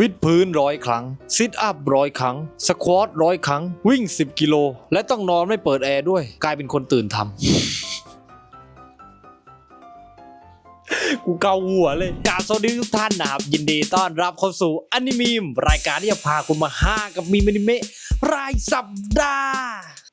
วิดพื้นร้อยครั้ง ซิทอัพร้อยครั้ง สควอตร้อยครั้ง วิ่ง 10 กิโล และต้องนอนไม่เปิดแอร์ด้วย กลายเป็นคนตื่นทำ กูเกาหัวเลยกาบสวัสดีทุกท่านนะครับ ยินดีต้อนรับเข้าสู่อนิมีม รายการที่จะพาคุณมาห้ากับมีมอนิเมะ รายสัปดาห์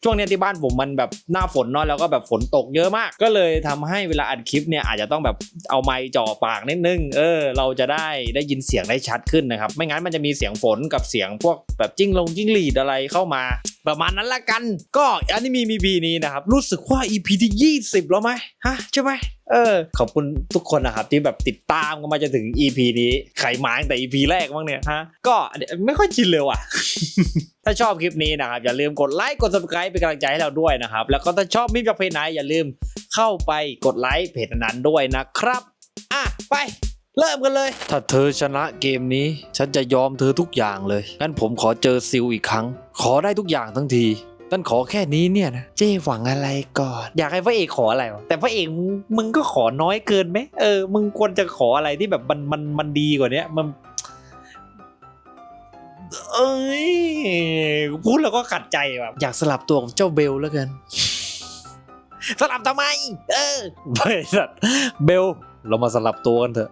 ช่วงนี้ที่บ้านผมมันแบบหน้าฝนเนาะแล้วก็แบบฝนตกเยอะมาก ก็เลยทำให้เวลาอัดคลิปเนี่ยอาจจะต้องแบบเอาไมค์จ่อปากนิดนึง เออ เราจะได้ได้ยินเสียงได้ชัดขึ้นนะครับ ไม่งั้นมันจะมีเสียงฝนกับเสียงพวกแบบจิ้งลงจิ้งหรีดอะไรเข้ามาประมาณนั้นละกัน ก็อันนี้มีมีบีนี้นะครับ รู้สึกว่า EP ที่ 20 แล้วไหมฮะ ใช่ไหมเออ ขอบคุณทุกคนนะครับ ที่แบบติดตามกันมาจนถึง EP นี้ใครมาตั้งแต่ EP แรกบ้างเนี่ยฮะ ก็ไม่ค่อยชินเลยว่ะ ถ้าชอบคลิปนี้นะครับ อย่าลืมกดไลค์กด subscribe เป็นกำลังใจให้เราด้วยนะครับ แล้วก็ถ้าชอบมิมจากเพจไหนอย่าลืมเข้าไปกดไลค์เพจนั้นด้วยนะครับ อะ ไป เริ่มกันเลย ถ้าเธอชนะเกมนี้ ฉันจะยอมเธอทุกอย่างเลย งั้นผมขอเจอซิลอีกครั้ง ขอได้ทุกอย่างทั้งทีตั้นขอแค่นี้เนี่ยนะเจ้หวังอะไรก่อน อยากให้พระเอกขออะไรวะแต่พระเอกมึงมึงก็ขอน้อยเกินไหมเออ มึงควรจะขออะไรที่แบบมันมันมันดีกว่านี้มัน เอ้ยพูดแล้วก็ขัดใจแบบอยากสลับตัวกับเจ้าเบลแล้วกัน สลับทำไม เออบริษัทเบลเรามาสลับตัวกันเถอะ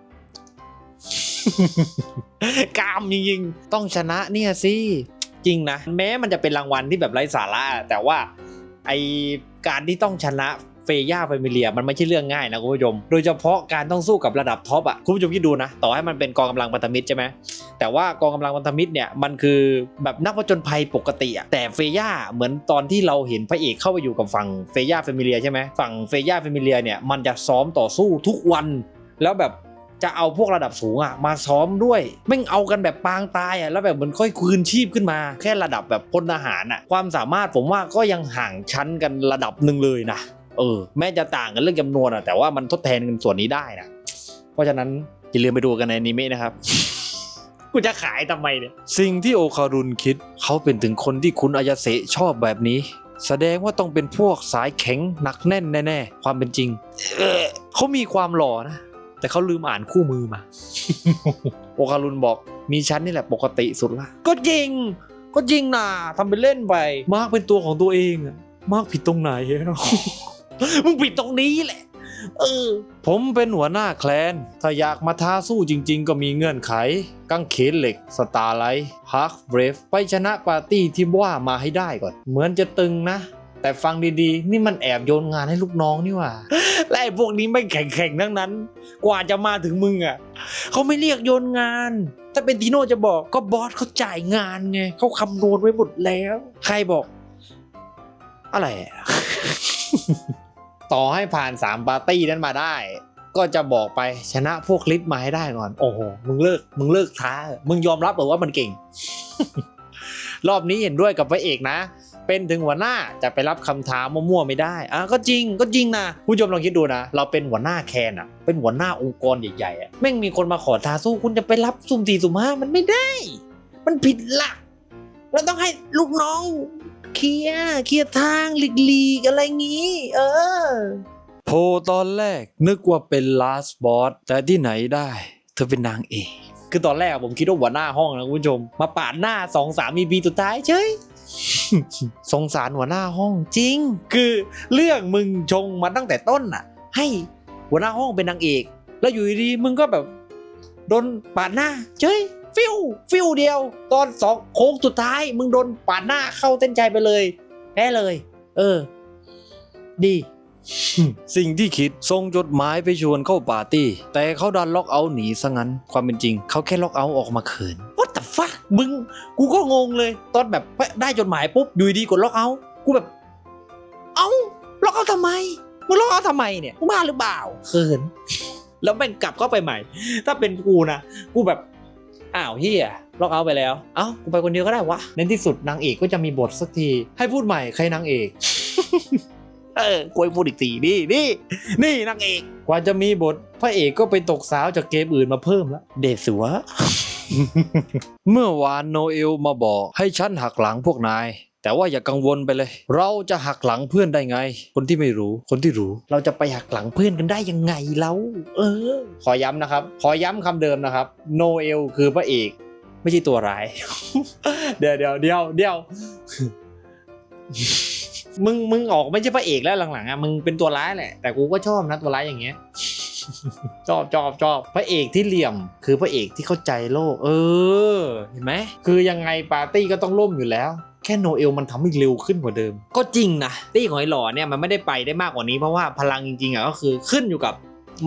กามจริงๆ ต้องชนะเนี่ยสิ จริงนะ แม้มันจะเป็นรางวัลที่แบบไร้สาระแต่ว่าไอการที่ต้องชนะเฟย่าเฟมิเลียมันไม่ใช่เรื่องง่ายนะคุณผู้ชม โดยเฉพาะการต้องสู้กับระดับท็อปอะคุณผู้ชมคิดดูนะ ต่อให้มันเป็นกองกำลังพันธมิตรใช่ไหมแต่ว่ากองกำลังพันธมิตรเนี่ยมันคือแบบนักผจญภัยปกติอะแต่เฟย่าเหมือนตอนที่เราเห็นพระเอกเข้าไปอยู่กับฝั่งเฟย่าเฟมิเลียใช่ไหมฝั่งเฟย่าเฟมิเลียเนี่ยมันจะซ้อมต่อสู้ทุกวันแล้วแบบจะเอาพวกระดับสูงอะมาซ้อมด้วยแม่เอากันแบบปางตายอะแล้วแบบเหมือนค่อยคืนชีพขึ้นมา แค่ระดับแบบพลทหารอะความสามารถผมว่าก็ยังห่างชั้นกันระดับหนึ่งเลยนะ เออแม้จะต่างกันเรื่องจำนวนอะแต่ว่ามันทดแทนกันส่วนนี้ได้นะเพราะฉะนั้นอย่าลืมไปดูกันในอนิเมะนะครับกูจะขายทำไมเนี่ย สิ่งที่โอคารุนคิด เขาเป็นถึงคนที่คุณอายาเสะชอบแบบนี้ แสดงว่าต้องเป็นพวกสายแข็งหนักแน่นแน่ๆ ความเป็นจริงเอ่อเขามีความหล่อนะ แต่เขาลืมอ่านคู่มือมา โอคารุนบอกมีชั้นนี่แหละปกติสุดละ ก็จริง ก็จริงนะทำเป็นเล่นไป มาร์กเป็นตัวของตัวเองอะมาร์กผิดตรงไหน มึงผิดตรงนี้แหละ เออ ผมเป็นหัวหน้าแคลน ถ้าอยากมาท้าสู้จริง ๆ ก็มีเงื่อนไข กังเขนเหล็ก สตาร์ไลท์ฮักเบรฟ ไปชนะปาร์ตี้ที่ว่ามาให้ได้ก่อน เหมือนจะตึงนะ แต่ฟังดีๆ นี่มันแอบโยนงานให้ลูกน้องนี่หว่า และไอ้พวกนี้ไม่แข็งๆทั้งนั้น กว่าจะมาถึงมึงอะ เขาไม่เรียกโยนงาน ถ้าเป็นทีโน่จะบอกก็บอสเขาจ่ายงานไง เขาคำนวณไว้หมดแล้ว ใครบอก อะไรอะ ต่อให้ผ่านสามปาร์ตี้นั้นมาได้ ก็จะบอกไปชนะพวกลิฟต์มาให้ได้ก่อน โอ้โห มึงเลิก มึงเลิกท้า มึงยอมรับหรือว่ามันเก่ง รอบนี้เห็นด้วยกับพระเอกนะ เป็นถึงหัวหน้าจะไปรับคำท้ามั่วๆไม่ได้ อะก็จริง ก็จริงนะ ผู้ชมลองคิดดูนะ เราเป็นหัวหน้าแคนอะเป็นหัวหน้าองค์กรใหญ่ๆอะแม่งมีคนมาขอท้าสู้คุณจะไปรับสุ่มสี่สุ่มห้ามันไม่ได้ มันผิดหลัก เราต้องให้ลูกน้องเคลียร์เคลียร์ทางหลีกลีกอะไรงี้ เออ โพตอนแรกนึกว่าเป็น last boss แต่ที่ไหนได้ เธอเป็นนางเอกคือตอนแรกผมคิดว่าหัวหน้าห้องนะคุณผู้ชม มาปาดหน้าสองสามมีบีสุดท้ายเฉยสงสารหัวหน้าห้องจริง คือเรื่องมึงชงมาตั้งแต่ต้นน่ะ ให้หัวหน้าห้องเป็นนางเอก แล้วอยู่ดีๆมึงก็แบบโดนปาดหน้าเฉย ฟิวฟิวเดียว ตอนสองโค้งสุดท้าย มึงโดนปาดหน้าเข้าเส้นใจไปเลยแพ้เลย เออ ดี สิ่งที่คิดส่งจดหมายไปชวนเข้าปาร์ตี้ แต่เขาดันล็อกเอาท์หนีซะงั้น ความเป็นจริง เขาแค่ล็อกเอาท์ออกมาเขิน What the fuck มึง กูก็งงเลย ตอนแบบได้จดหมายปุ๊บอยู่ดีกดล็อกเอาท์กูแบบ เอ้าล็อกเอาท์ทำไมมึงล็อกเอาท์ทำไมเนี่ยมึงบ้าหรือเปล่าเขินแล้วแม่งกลับเข้าไปใหม่ ถ้าเป็นกูนะ กูแบบ อ้าวเฮียล็อกเอาท์ไปแล้ว เอ้ากูไปคนเดียวก็ได้วะในที่สุดนางเอกก็จะมีบทสักที ให้พูดใหม่ใครนางเอก เออกูให้พูดอีกทีนี่นี่นี่นางเอก กว่าจะมีบทพระเอกก็ไปตกสาวจากเกมอื่นมาเพิ่มแล้ว เดสัว เมื่อวานโนเอลมาบอกให้ฉันหักหลังพวกนาย แต่ว่าอย่ากังวลไปเลย เราจะหักหลังเพื่อนได้ไง คนที่ไม่รู้ คนที่รู้ เราจะไปหักหลังเพื่อนกันได้ยังไงแล้ว เออ ขอย้ำนะครับ ขอย้ำคำเดิมนะครับ โนเอลคือพระเอก ไม่ใช่ตัวร้าย เดี๋ยวเดี๋ยวเดี๋ยวเดี๋ยวมึงมึงออกไม่ใช่พระเอกแล้วหลังๆอะมึงเป็นตัวร้ายแหละแต่กูก็ชอบนะตัวร้ายอย่างเงี้ยชอบชอบชอบพระเอกที่เหลี่ยม คือพระเอกที่เข้าใจโลก เออ เห็นไหมคือยังไงปาร์ตี้ก็ต้องล่มอยู่แล้ว ค่โนเอลมันทำให้เร็วขึ้นกว่าเดิม ก็จริงนะตี้ของไอ้หล่อเนี่ยมันไม่ได้ไปได้มากกว่านี้เพราะว่าพลังจริงๆอะก็คือขึ้นอยู่กับ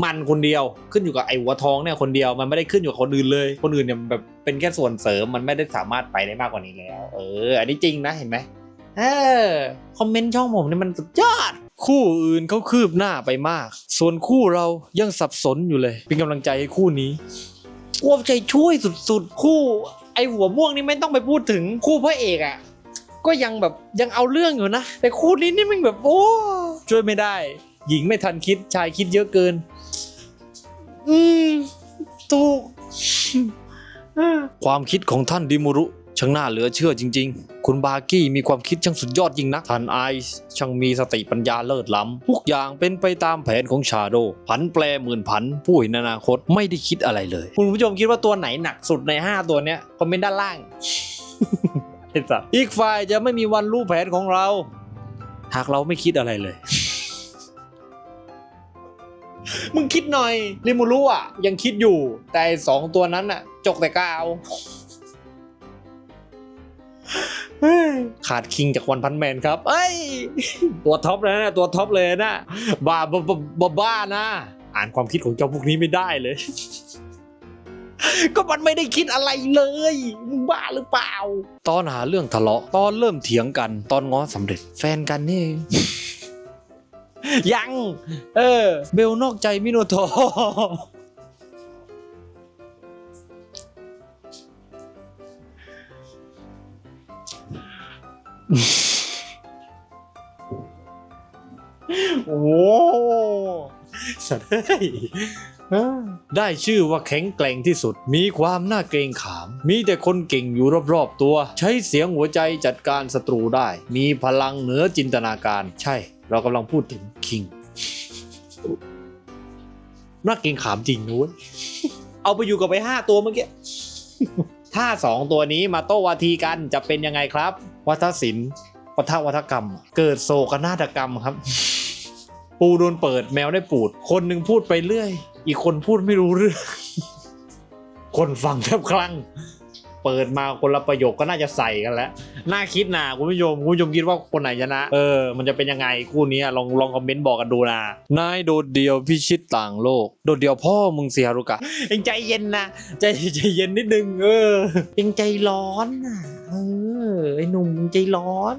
มันคนเดียวขึ้นอยู่กับไอ้หัวทองเนี่ยคนเดียวมันไม่ได้ขึ้นอยู่กับคนอื่นเลย คนอื่นเนี่ยมันแบบเป็นแค่ส่วนเสริมมันไม่ได้สามารถไปได้มากกว่านี้แล้ว เออ อันนี้จริงนะเห็นไหมเออคอมเมนต์ช่องผมเนี่ยมันสุดยอด คู่อื่นเขาคืบหน้าไปมาก ส่วนคู่เรายังสับสนอยู่เลย เป็นกำลังใจให้คู่นี้กลัวใจช่วยสุดๆ คู่ ไอหัวม่วงนี่ไม่ต้องไปพูดถึงคู่พระเอกอะ่ะ ก็ยังแบบยังเอาเรื่องอยู่นะ แต่คู่นี้นี่มันแบบโอ้ช่วยไม่ได้ หญิงไม่ทันคิดชายคิดเยอะเกิน อืมถูกความคิดของท่านดิมูรุช่างน่าเหลือเชื่อจริง ๆ คุณบากี้มีความคิดช่างสุดยอดจริงนะท่านไอซ์ช่างมีสติปัญญาเลิศล้ำ ทุกอย่างเป็นไปตามแผนของชาโดผันแปรหมื่นผัน ผู้เห็นอนาคตไม่ได้คิดอะไรเลย คุณผู้ชมคิดว่าตัวไหนหนักสุดใน 5 ตัวเนี้ย คอมเมนต์ด้านล่าง ไอ้สัสอีกฝ่ายจะไม่มีวันรู้แผนของเรา หากเราไม่คิดอะไรเลย มึงคิดหน่อยริมูรุอะ ยังคิดอยู่ แต่ไอ้สองตัวนั้นอะ จกแต่กาวเฮ้ยขาดคิงจากวันพันแมนครับ เอ้ย ตัวท็อปเลยนะ ตัวท็อปเลยนะ บ้าบ้าบ้าบ้าบ้านะ อ่านความคิดของเจ้าพวกนี้ไม่ได้เลย ก็มันไม่ได้คิดอะไรเลยมึงบ้าหรือเปล่า ตอนหาเรื่องทะเลาะ ตอนเริ่มเถียงกัน ตอนง้อสำเร็จ แฟนกันนี่ ยัง เออ เบลนอกใจมิโนโทอร์โอ้ สัตว์เฮ้ยเอ้อได้ชื่อว่าแข็งแกร่งที่สุด มีความน่าเกรงขาม มีแต่คนเก่งอยู่รอบๆตัว ใช้เสียงหัวใจจัดการศัตรูได้ มีพลังเหนือจินตนาการ ใช่ เรากำลังพูดถึงคิง น่าเกรงขามจริงนุ้ยเอาไปอยู่กับไปห้าตัวเมื่อกี้ ถ้าสองตัวนี้มาโต้วาทีกันจะเป็นยังไงครับ วัฒศิลป์ปะทะวัฒกรรม เกิดโศกนาฏกรรมครับ ปูโดนเปิดแมวได้ปูด คนหนึ่งพูดไปเรื่อย อีกคนพูดไม่รู้เรื่อง คนฟังแทบคลั่ง เปิดมาคนละประโยคก็น่าจะใส่กันแล้ว น่าคิดนะคุณผู้ชมคุณผู้ชมคิดว่าคนไหนชนะ เออ มันจะเป็นยังไงคู่นี้ลองลองคอมเมนต์บอกกันดูนะ นายโดดเดียวพิชิตต่างโลก โดดเดียวพ่อมึงเสียฮารุกะเองใจเย็นนะใจใจเย็นนิดนึงเออเองใจร้อนนะเออไอ้หนุ่มมึงใจร้อน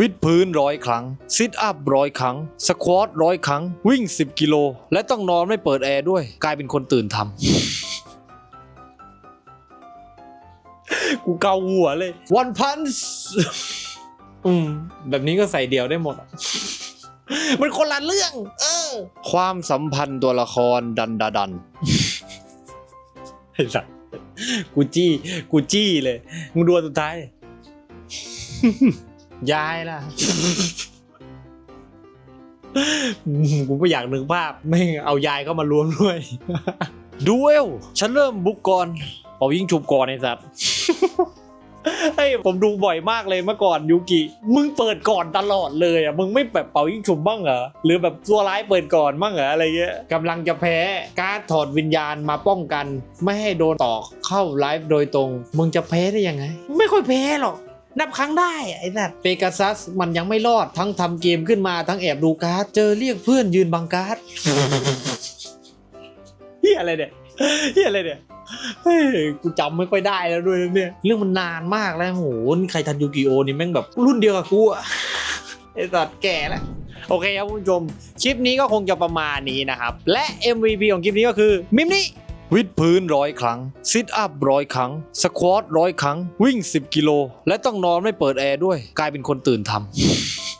วิดพื้นร้อยครั้ง ซิทอัพร้อยครั้ง สควอตร้อยครั้ง วิ่ง 10 กิโล และต้องนอนไม่เปิดแอร์ด้วย กลายเป็นคนตื่นทำ กูเกาหัวเลยวันพันอืมแบบนี้ก็ใส่เดียวได้หมดอะมันคนละเรื่อง เออ ความสัมพันธ์ตัวละครดันดาดันไอ้สัสกูจี้ กูจี้เลย มึงดูอันสุดท้าย ยายล่ะ กูไม่อยากนึกภาพ ไม่งเอายายเข้ามารวมด้วยดูเอลฉันเริ่มบุกก่อนเป่ายิงฉุบก่อนไอ้สัต ว์เฮ้ยผมดูบ่อยมากเลยเมื่อก่อนยูกิ มึงเปิดก่อนตลอดเลยอะ มึงไม่แบบเป่ายิงฉุบบ้างเหรอ หรือแบบตัวร้ายเปิดก่อนบ้างเหรออะไรเงี้ยกำลังจะแพ้การดถอดวิญญาณมาป้องกัน ไม่ให้โดนต่อเข้าไลฟ์โดยตรง มึงจะแพ้ได้ยังไง ไม่ค่อยแพ้หรอก นับครั้งได้อะไอ้สัตว์เปกาซัสมันยังไม่รอดทั้งทำเกมขึ้นมาทั้งแอบดูการ์ดเจอเรียกเพื่อนยืนบังการ์ดเฮียอะไรเนี่ย เฮียอะไรเนี่ยเฮ้ยกูจำไม่ค่อยได้แล้วด้วยเนี่ย เรื่องมันนานมากแล้วโหใครทันยูกิโอนี่แม่งแบบรุ่นเดียวกับกูอะไอ้สัตว์แก่แล้วโอเคครับคุณผู้ชม คลิปนี้ก็คงจะประมาณนี้นะครับ และ MVP ของคลิปนี้ก็คือ มิมนี่วิดพื้นร้อยครั้งซิทอัพร้อยครั้ง สควอตร้อยครั้ง วิ่ง 10 กิโล และต้องนอนไม่เปิดแอร์ด้วย กลายเป็นคนตื่นทำ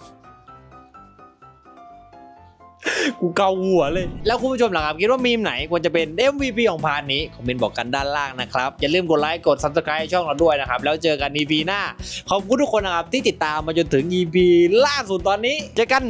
กูเกาหัวเลย แล้วคุณผู้ชมล่ะครับ คิดว่ามีมไหนควรจะเป็น MVP ของพาร์ทนี้ คอมเมนต์บอกกันด้านล่างนะครับ อย่าลืมกดไลค์กด Subscribe ช่องเราด้วยนะครับ แล้วเจอกัน EP หน้า ขอบคุณทุกคนนะครับที่ติดตามมาจนถึง EP ล่าสุดตอนนี้ เจอกัน